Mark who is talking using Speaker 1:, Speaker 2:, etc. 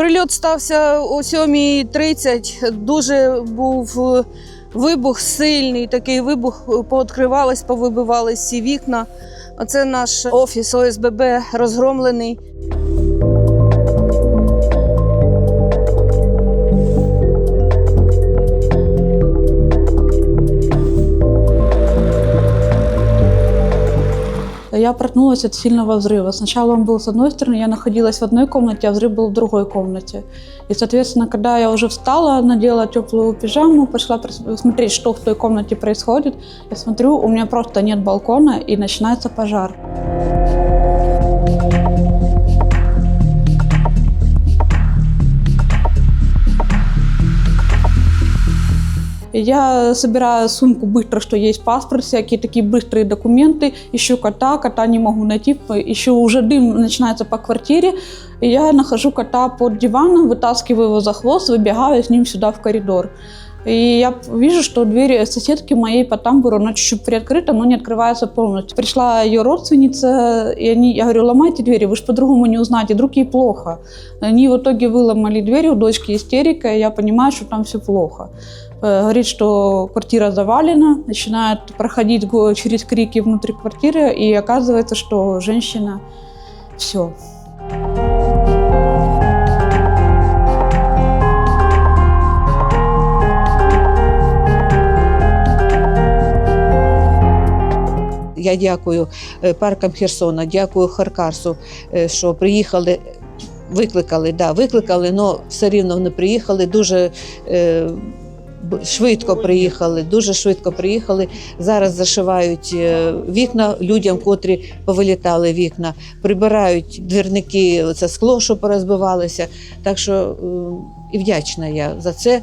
Speaker 1: Прильот стався о 7.30. Дуже був е, вибух сильний, такий вибух, пооткривались, повибивались всі вікна. Оце наш офіс ОСББ розгромлений.
Speaker 2: Я проснулась от сильного взрыва. Сначала он был с одной стороны, я находилась в одной комнате, а взрыв был в другой комнате. И, соответственно, когда я уже встала, надела теплую пижаму, пошла прос- смотреть, что в той комнате происходит, я смотрю, у меня просто нет балкона, и начинается пожар. Я собираю сумку быстро, что есть паспорт, всякие такие быстрые документы, ищу кота, кота не могу найти, еще уже дым начинается по квартире, и я нахожу кота под диваном, вытаскиваю его за хвост, выбегаю с ним сюда в коридор. И я вижу, что дверь соседки моей по тамбуру, она чуть-чуть приоткрыта, но не открывается полностью. Пришла ее родственница, и они, я говорю, ломайте двери, вы же по-другому не узнаете, вдруг ей плохо. Они в итоге выломали дверь, у дочки истерика, и я понимаю, что там все плохо. Э, Говорит, что квартира завалена, начинает проходить через крики внутри квартиры, и оказывается, что женщина все.
Speaker 3: Я дякую е, паркам Херсона, дякую Харкарсу, е, що приїхали. Викликали, да, викликали, але все рівно вони приїхали. Дуже е, швидко приїхали, дуже швидко приїхали. Зараз зашивають е, вікна людям, котрі повилітали вікна, прибирають двірники, це скло, що порозбивалося. Так що е, і вдячна я за це.